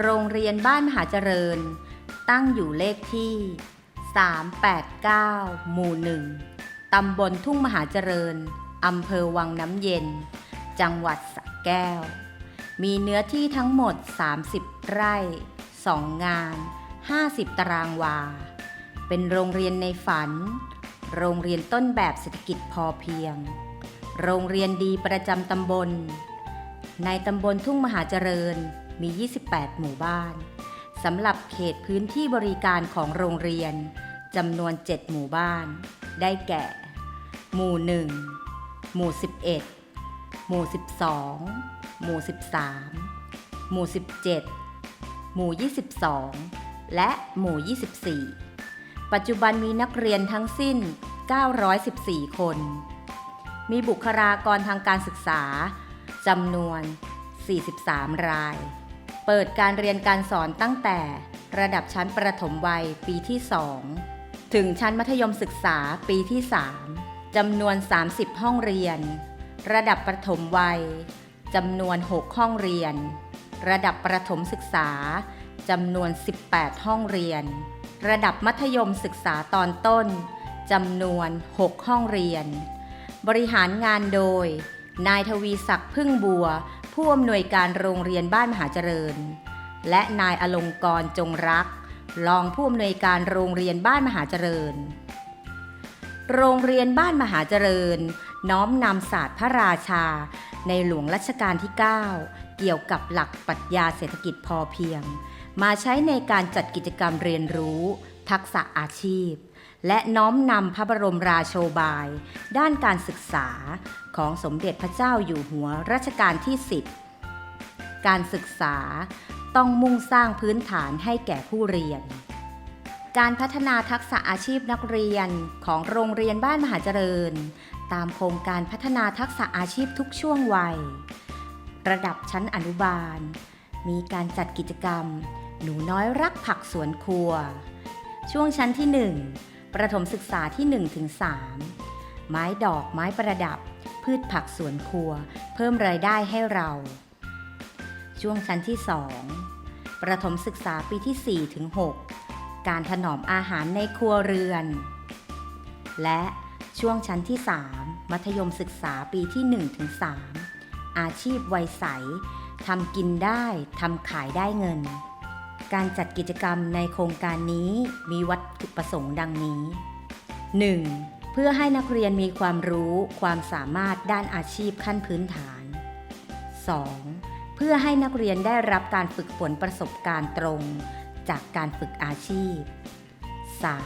โรงเรียนบ้านมหาเจริญ ตั้งอยู่เลขที่ 389 หมู่หนึ่งตำบลทุ่งมหาเจริญ อำเภอวังน้ำเย็น จังหวัดสระแก้ว มีเนื้อที่ทั้งหมด 30 ไร่ 2 งาน 50 ตารางวา เป็นโรงเรียนในฝัน โรงเรียนต้นแบบเศรษฐกิจพอเพียง โรงเรียนดีประจำตำบล ในตำบลทุ่งมหาเจริญ มี 28 หมู่บ้านสำหรับเขตพื้นที่บริการของโรงเรียนจำนวน 7 หมู่บ้าน ได้แก่ หมู่ 1 หมู่ 11 หมู่ 12 หมู่ 13 หมู่ 17 หมู่ 22 และหมู่ 24 ปัจจุบันมีนักเรียนทั้งสิ้น 914 คน มีบุคลากรทางการศึกษาจำนวน 43 ราย เปิดการเรียนการสอนตั้งแต่ระดับชั้นประถมวัยปีที่ 2 ถึงชั้นมัธยมศึกษาปีที่ 3จำนวน 30 ห้องเรียน ระดับประถมวัยจำนวน 6 ห้องเรียน ระดับประถมศึกษาจำนวน 18 ห้องเรียน ระดับมัธยมศึกษาตอนต้นจำนวน 6 ห้องเรียน บริหารงานโดย นายทวีศักดิ์พึ่งบัว ผู้อำนวยการโรงเรียนบ้านมหาเจริญ และนายอลงกรจงรัก รองผู้อำนวยการโรงเรียนบ้านมหาเจริญ โรงเรียนบ้านมหาเจริญ น้อมนำศาสตร์พระราชา ในหลวงรัชกาลที่ 9 เกี่ยวกับหลักปรัชญาเศรษฐกิจพอเพียง มาใช้ในการจัดกิจกรรมเรียนรู้ ทักษะอาชีพ และน้อมนำพระบรมราโชบาย ด้านการศึกษาของสมเด็จพระเจ้าอยู่หัวรัชกาลที่ 10 การศึกษาต้องมุ่งสร้างพื้นฐานให้แก่ผู้เรียน การพัฒนาทักษะอาชีพนักเรียนของโรงเรียนบ้านมหาเจริญ ตามโครงการพัฒนาทักษะอาชีพทุกช่วงวัย ระดับชั้นอนุบาล มีการจัดกิจกรรม หนูน้อยรักผักสวนครัว ช่วงชั้นที่ 1 ประถมศึกษาที่1ถึง3ไม้ดอกไม้ประดับ พืชผักสวนครัว เพิ่มรายได้ให้เรา ช่วงชั้นที่ 2 ประถมศึกษาปีที่4ถึง6การถนอมอาหารในครัวเรือน และช่วงชั้นที่ 3 มัธยมศึกษาปีที่1ถึง3อาชีพวัยใสทำกินได้ทำขายได้เงิน การจัดกิจกรรมในโครงการนี้มีวัตถุประสงค์ดังนี้ 1. เพื่อให้นักเรียนมีความรู้ความสามารถด้านอาชีพขั้นพื้นฐาน 2. เพื่อให้นักเรียนได้รับการฝึกฝนประสบการณ์ตรง จากการฝึกอาชีพ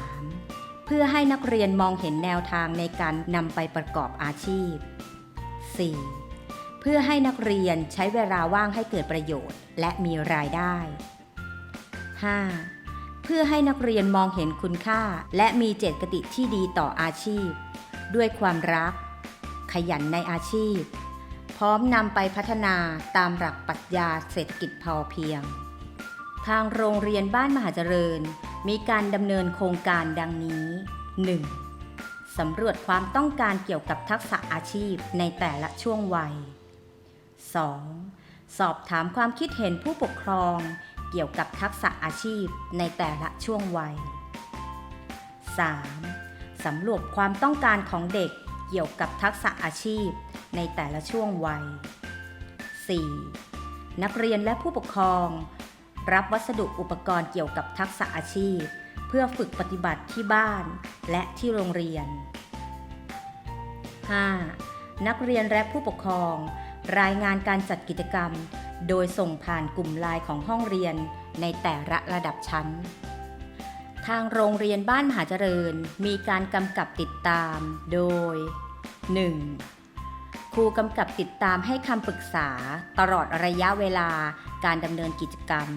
3. เพื่อให้นักเรียนมองเห็นแนวทางในการนำไปประกอบอาชีพ 4. เพื่อให้นักเรียนใช้เวลาว่างให้เกิดประโยชน์ และมีรายได้ 5. เพื่อให้นักเรียนมองเห็นคุณค่า และมีเจตคติที่ดีต่ออาชีพ ด้วยความรัก ขยันในอาชีพ พร้อมนำไปพัฒนาตามหลักปรัชญาเศรษฐกิจพอเพียง ทางโรงเรียนบ้านมหาเจริญ มีการดำเนินโครงการดังนี้ 1. สำรวจความต้องการเกี่ยวกับทักษะอาชีพในแต่ละช่วงวัย 2. สอบถามความคิดเห็นผู้ปกครอง เกี่ยวกับทักษะอาชีพในแต่ละช่วงวัย 3. สำรวจความต้องการของเด็กเกี่ยวกับทักษะอาชีพในแต่ละช่วงวัย 4. นักเรียนและผู้ปกครอง รับวัสดุอุปกรณ์เกี่ยวกับทักษะอาชีพ เพื่อฝึกปฏิบัติที่บ้านและที่โรงเรียน 5. นักเรียนและผู้ปกครอง รายงานการจัดกิจกรรม โดยส่งผ่านกลุ่มไลน์ของห้องเรียนในแต่ละระดับชั้น ทางโรงเรียนบ้านมหาเจริญมีการกำกับติดตามโดย 1. ครูกำกับติดตามให้คำปรึกษาตลอดระยะเวลาการดำเนินกิจกรรม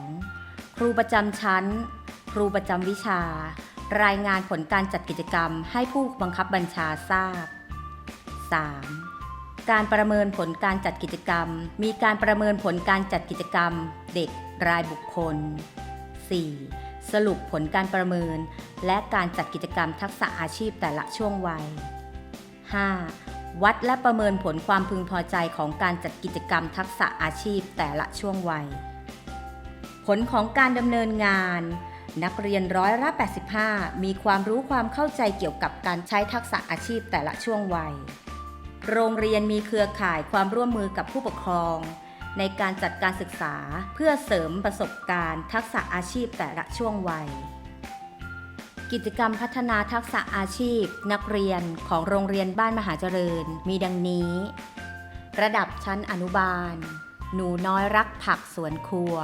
2. ครูประจำชั้น ครูประจำวิชา รายงานผลการจัดกิจกรรมให้ผู้บังคับบัญชาทราบ 3. การประเมินผลการจัดกิจกรรม มีการประเมินผลการจัดกิจกรรม เด็กรายบุคคล 4. สรุปผลการประเมิน และการจัดกิจกรรมทักษะอาชีพแต่ละช่วงวัย 5. วัดและประเมินผลความพึงพอใจของการจัดกิจกรรมทักษะอาชีพแต่ละช่วงวัย ผลของการดำเนินงาน นักเรียนร้อยละ 85 มีความรู้ความเข้าใจเกี่ยวกับการใช้ทักษะอาชีพแต่ละช่วงวัย โรงเรียนมีเครือข่ายความร่วมมือกับผู้ปกครอง ในการจัดการศึกษาเพื่อเสริมประสบการณ์ ทักษะอาชีพแต่ละช่วงวัย กิจกรรมพัฒนาทักษะอาชีพ นักเรียนของโรงเรียนบ้านมหาเจริญ มีดังนี้ ระดับชั้นอนุบาล หนูน้อยรักผักสวนครัว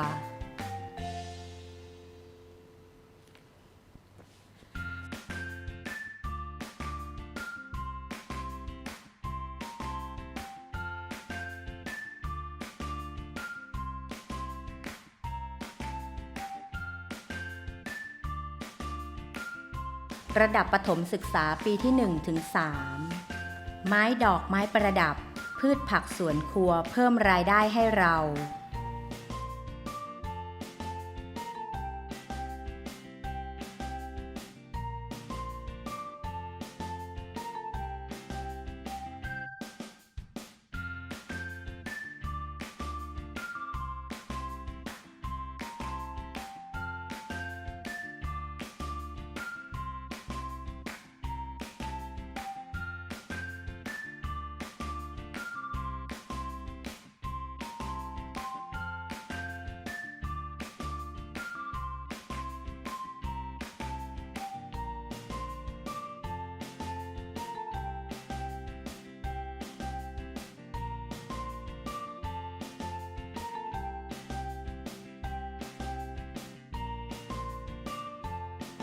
ระดับประถมศึกษาปีที่1ถึง3ไม้ดอกไม้ประดับ พืชผักสวนครัวเพิ่มรายได้ให้เรา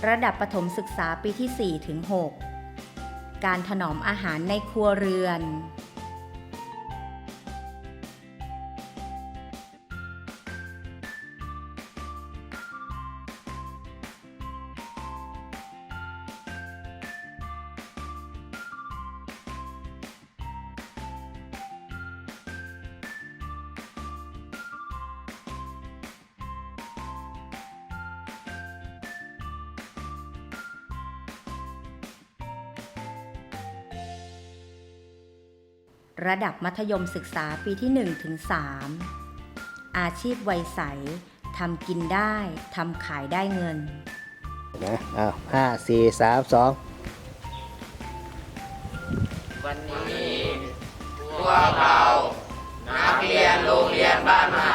ระดับประถมศึกษาปีที่ 4 ถึง 6 การถนอมอาหารในครัวเรือน ระดับมัธยมศึกษาปีที่1ถึง3อาชีพวัยใสทำกินได้ทำขายได้เงินนะอ้าวห้าสี่สามสองวันนี้พวกเรานักเรียนโรงเรียนบ้านมหาเจ